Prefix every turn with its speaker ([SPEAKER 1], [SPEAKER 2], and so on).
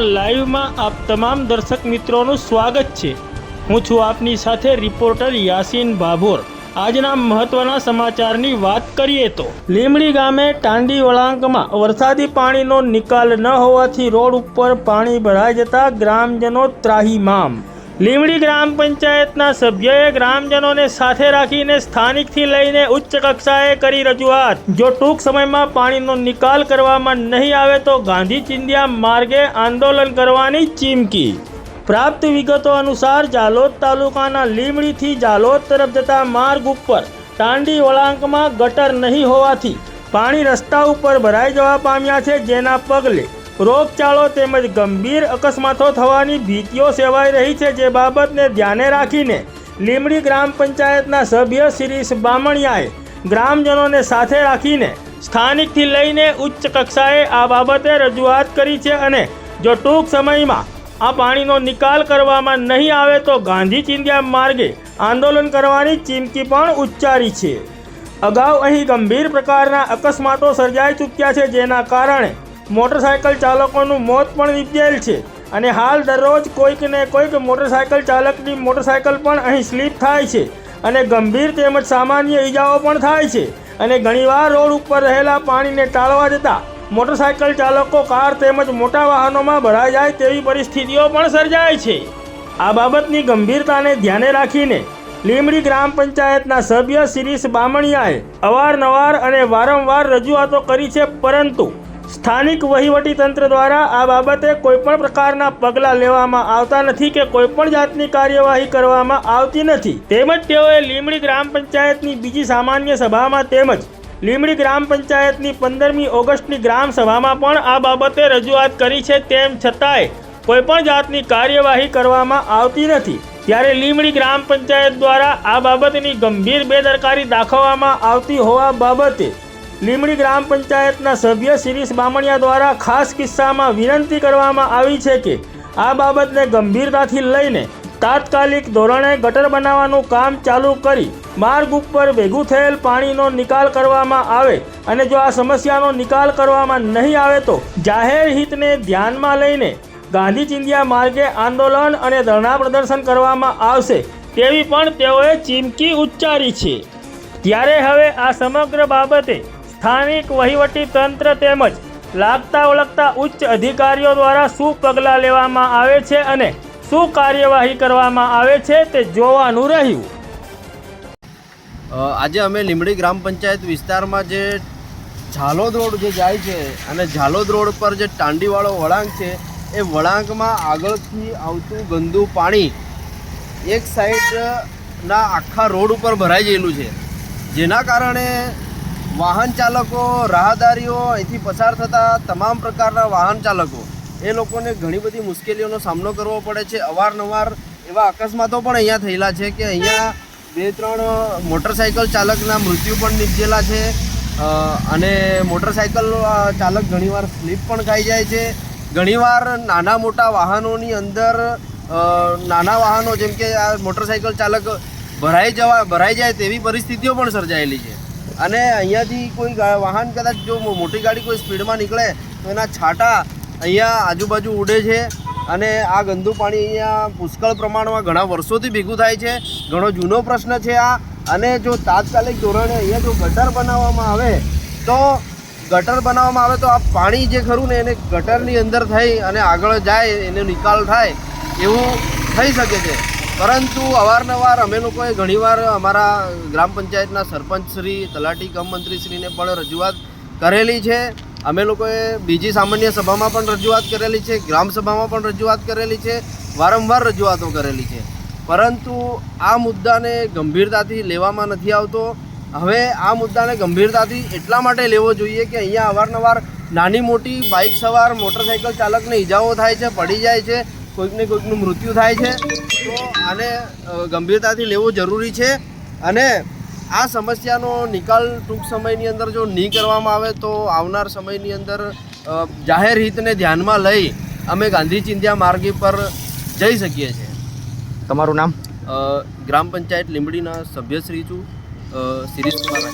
[SPEAKER 1] ન્યૂઝના લાઈવમાં આપ તમામ દર્શક મિત્રોનું સ્વાગત છે. હું છું આપની સાથે રિપોર્ટર યાસીન ભાભોર. આજના મહત્વના સમાચારની વાત કરીએ તો, લીમડી ગામે ટાંડી વળાંકમાં વરસાદી પાણીનો નિકાલ ન હોવાથી રોડ ઉપર પાણી ભરાઈ જતા ગ્રામજનો ત્રાહીમામ. લીમડી ગ્રામ પંચાયતના સભ્યએ ગ્રામજનોને સાથે રાખીને સ્થાનિકથી લઈને ઉચ્ચ કક્ષાએ કરી રજૂઆત. જો ટૂંક સમયમાં પાણીનો નિકાલ કરવામાં નહીં આવે તો ગાંધી ચિંદિયા માર્ગે આંદોલન કરવાની ચીમકી. પ્રાપ્ત વિગતો અનુસાર જાલોદ તાલુકાના લીમડીથી જાલોદ તરફ જતા માર્ગ ઉપર ટાંડી વળાંકમાં ગટર નહીં હોવાથી પાણી રસ્તા ઉપર ભરાઈ જવા પામ્યા છે જેના પગલે રોગચાળો તેમજ ગંભીર અકસ્માતો થવાની ભીતિઓ સેવાઈ રહી છે જે બાબતને ધ્યાને રાખીને લીમડી ગ્રામ પંચાયતના સભ્ય શિરીષ બામણિયાએ ગ્રામજનોને સાથે રાખીને સ્થાનિકથી લઈને ઉચ્ચ કક્ષાએ આ બાબતે રજૂઆત કરી છે અને જો ટૂંક સમયમાં આ પાણીનો નિકાલ કરવામાં નહીં આવે તો ગાંધી ચિંધ્યા માર્ગે આંદોલન કરવાની ચીમકી પણ ઉચ્ચારી છે. અગાઉ અહીં ગંભીર પ્રકારના અકસ્માતો સર્જાઈ ચૂક્યા છે જેના કારણે મોટરસાયકલ ચાલકોનું મોત પણ નિપજેલ છે. અને હાલ દરરોજ કોઈક ને કોઈક મોટરસાયકલ ચાલકની મોટરસાયકલ પણ અહીં સ્લીપ થાય છે. અને ગંભીર તેમજ સામાન્ય ઈજાઓ પણ થાય છે. અને ઘણીવાર રોડ ઉપર રહેલા પાણીને ટાળવા જતાં મોટરસાયકલ ચાલકો કાર તેમજ મોટા વાહનોમાં ભરાઈ જાય તેવી પરિસ્થિતિઓ પણ સર્જાય છે. આ બાબતની ગંભીરતાને ધ્યાને રાખીને લીમડી ગ્રામ પંચાયતના સભ્ય શિરીષ બામણિયાએ અવારનવાર અને વારંવાર રજૂઆતો કરી છે, પરંતુ સ્થાનિક વહીવટી તંત્ર દ્વારા આ બાબતે કોઈપણ પ્રકારના પગલાં લેવામાં આવતા નથી કે કોઈપણ જાતની કાર્યવાહી કરવામાં આવતી નથી. તેમજ તેઓએ લીમડી ગ્રામ પંચાયતની બીજી સામાન્ય સભામાં તેમજ લીમડી ગ્રામ પંચાયતની પંદરમી ઓગસ્ટની ગ્રામ સભામાં પણ આ બાબતે રજૂઆત કરી છે તેમ છતાંય કોઈપણ જાતની કાર્યવાહી કરવામાં આવતી નથી. ત્યારે લીમડી ગ્રામ પંચાયત દ્વારા આ બાબતની ગંભીર બેદરકારી દાખવવામાં આવતી હોવા બાબતે લીમડી ગ્રામ પંચાયતના સભ્ય શિરીષ બામણિયા દ્વારા ખાસ કિસ્સામાં વિનંતી કરવામાં આવી છે કે આ બાબતને ગંભીરતાથી લઈને તાત્કાલિક ધોરણે ગટર બનાવવાનું કામ ચાલુ કરી માર્ગ ઉપર ભેગું થયેલ પાણીનો નિકાલ કરવામાં આવે અને જો આ સમસ્યાનો નિકાલ કરવામાં નહીં આવે તો જાહેર હિતને ધ્યાનમાં લઈને ગાંધી ચિંધિયા માર્ગે આંદોલન અને ધરણા પ્રદર્શન કરવામાં આવશે તેવી પણ તેઓએ ચીમકી ઉચ્ચારી છે. ત્યારે હવે આ સમગ્ર બાબતે સ્થાનિક વહીવટી તંત્ર તેમજ લાગતા ઓળખતા ઉચ્ચ અધિકારીઓ દ્વારા શું પગલાં લેવામાં આવે છે અને શું કાર્યવાહી કરવામાં આવે છે તે જોવાનું રહ્યું.
[SPEAKER 2] આજે અમે લીમડી ગ્રામ પંચાયત વિસ્તારમાં જે ઝાલોદ રોડ જે જાય છે અને ઝાલોદ રોડ પર જે ટાંડીવાળો વળાંક છે, એ વળાંકમાં આગળથી આવતું ગંદુ પાણી એક સાઈડના આખા રોડ ઉપર ભરાઈ ગયેલું છે. જેના કારણે વાહન ચાલકો, રાહદારીઓ અહીંથી પસાર થતા તમામ પ્રકારના વાહન ચાલકો. એ લોકોને ઘણી બધી મુશ્કેલીઓનો સામનો કરવો પડે છે. અવારનવાર એવા અકસ્માતો પણ અહીંયા થયેલા છે કે અહીંયા બે, ત્રણ મોટરસાયકલ ચાલકના મૃત્યુ પણ નીપજેલા છે. અને મોટરસાયકલ ચાલક ઘણીવાર સ્લીપ પણ ખાઈ જાય છે. ઘણીવાર નાના મોટા વાહનોની અંદર નાના વાહનો જેમ કે આ મોટરસાયકલ ચાલક ભરાઈ જવા, ભરાઈ જાય તેવી પરિસ્થિતિઓ પણ સર્જાયેલી છે. અને અહીંયાથી કોઈ વાહન કદાચ જો મોટી ગાડી કોઈ સ્પીડમાં નીકળે, તો એના છાંટા અહીંયા આજુબાજુ ઉડે છે. અને આ ગંદુ પાણી અહીંયા પુષ્કળ પ્રમાણમાં ઘણા વર્ષોથી ભેગું થાય છે. ઘણો જૂનો પ્રશ્ન છે આ. અને જો તાત્કાલિક ધોરણે અહીંયા જો ગટર બનાવવામાં આવે, તો ગટર બનાવવામાં આવે તો આ પાણી જે ખરું ને એને ગટરની અંદર થઈ અને આગળ જાય, એનો નિકાલ થાય, એવું થઈ શકે છે. પરંતુ અવારનવાર અમે લોકોએ ઘણીવાર અમારા ગ્રામ પંચાયતના સરપંચ શ્રી, તલાટી કમ મંત્રીશ્રીને પણ રજૂઆત કરેલી છે. અમે લોકોએ બીજી સામાન્ય સભામાં પણ રજૂઆત કરેલી છે, ગ્રામ સભામાં પણ રજૂઆત કરેલી છે, વારંવાર રજૂઆતો કરેલી છે. પરંતુ આ મુદ્દાને ગંભીરતાથી લેવામાં નથી આવતો. હવે આ મુદ્દાને ગંભીરતાથી એટલા માટે લેવો જોઈએ કે અહીંયા અવારનવાર નાની મોટી બાઇક સવાર, મોટરસાઇકલ ચાલકને ઈજાઓ થાય છે, પડી જાય છે. કોઈકને કોઈકનું મૃત્યુ થાય છે તો આને ગંભીરતાથી લેવો જરૂરી છે. અને આ સમસ્યાનો નિકાલ ટૂંક સમયની અંદર જો નહીં કરવામાં આવે તો આવનાર સમયની અંદર જાહેર હિતને ધ્યાનમાં લઈ અમે ગાંધી ચિંધ્યા માર્ગ પર જઈ શકીએ છીએ.
[SPEAKER 3] તમારું નામ?
[SPEAKER 2] ગ્રામ પંચાયત લીંબડીના સભ્યશ્રી છું. શિરીષ કુમાર.